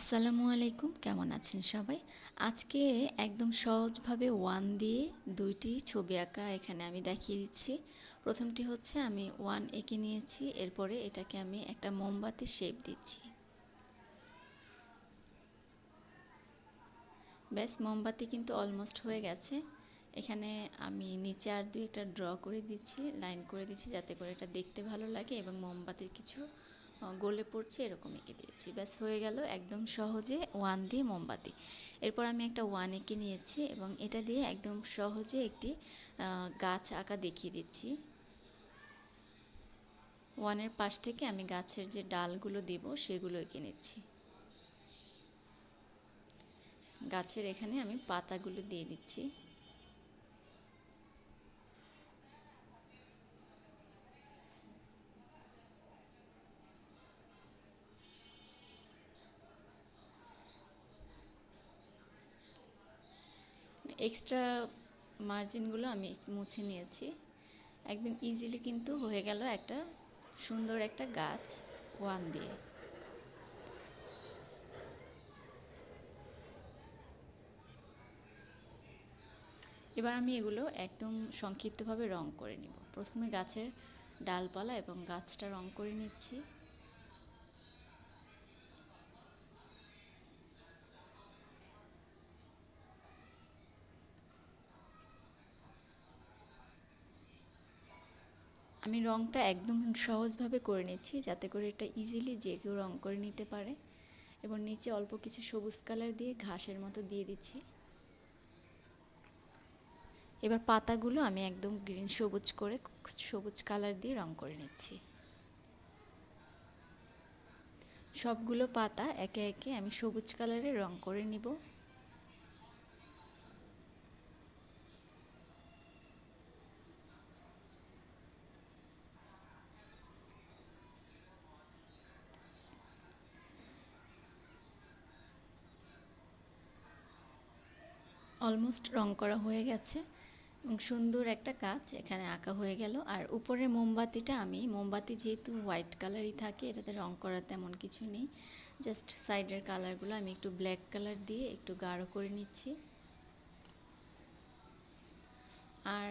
আসসালামু আলাইকুম, কেমন আছেন সবাই? আজকে একদম সহজভাবে ওয়ান দিয়ে দুইটি ছবি আঁকা এখানে আমি দেখিয়ে দিচ্ছি। প্রথমটি হচ্ছে আমি ওয়ান এঁকে নিয়েছি, এরপরে এটাকে আমি একটা মোমবাতি শেপ দিচ্ছি। ব্যাস, মোমবাতি কিন্তু অলমোস্ট হয়ে গেছে। এখানে আমি নিচে আর দুই একটা ড্র করে দিচ্ছি লাইন করে দিচ্ছি যাতে করে এটা দেখতে ভালো লাগে এবং মোমবাতির কিছু গলে পড়ছে, এরকম এঁকে দিয়েছি। ব্যাস, হয়ে গেল একদম সহজে ওয়ান দিয়ে মোমবাতি। এরপর আমি একটা ওয়ান এঁকে নিয়েছি এবং এটা দিয়ে একদম সহজে একটি গাছ আঁকা দেখিয়ে দিচ্ছি। ওয়ানের পাশ থেকে আমি গাছের যে ডালগুলো দিব, সেগুলো এঁকে নিচ্ছি। গাছের এখানে আমি পাতাগুলো দিয়ে দিচ্ছি। এক্সট্রা মার্জিনগুলো আমি মুছে নিয়েছি। একদম ইজিলি কিন্তু হয়ে গেল একটা সুন্দর একটা গাছ ওয়ান দিয়ে। এবার আমি এগুলো একদম সংক্ষিপ্তভাবে রং করে নিব। প্রথমে গাছের ডালপালা এবং গাছটা রং করে নিচ্ছি। আমি রঙটা একদম সহজভাবে করে নিচ্ছি, যাতে করে এটা ইজিলি যে কেউ রং করে নিতে পারে। এবং নিচে অল্প কিছু সবুজ কালার দিয়ে ঘাসের মতো দিয়ে দিচ্ছি। এবার পাতাগুলো আমি একদম গ্রিন সবুজ করে, সবুজ কালার দিয়ে রং করে নিচ্ছি। সবগুলো পাতা একে একে আমি সবুজ কালারে রং করে নিব। অলমোস্ট রং করা হয়ে গেছে এবং সুন্দর একটা কাজ এখানে আঁকা হয়ে গেল। আর উপরের মোমবাতিটা আমি, মোমবাতি যেহেতু হোয়াইট কালারই থাকে, এটাতে রং করার তেমন কিছু নেই। জাস্ট সাইডের কালারগুলো আমি একটু ব্ল্যাক কালার দিয়ে একটু গাঢ় করে নিচ্ছি। আর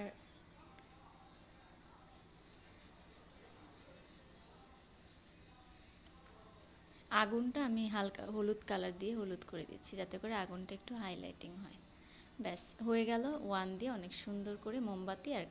আগুনটা আমি হালকা হলুদ কালার দিয়ে হলুদ করে দিচ্ছি, যাতে করে আগুনটা একটু হাইলাইটিং হয়। ব্যাস হয়ে গেল ওয়ান দিয়ে অনেক সুন্দর করে মোমবাতি আর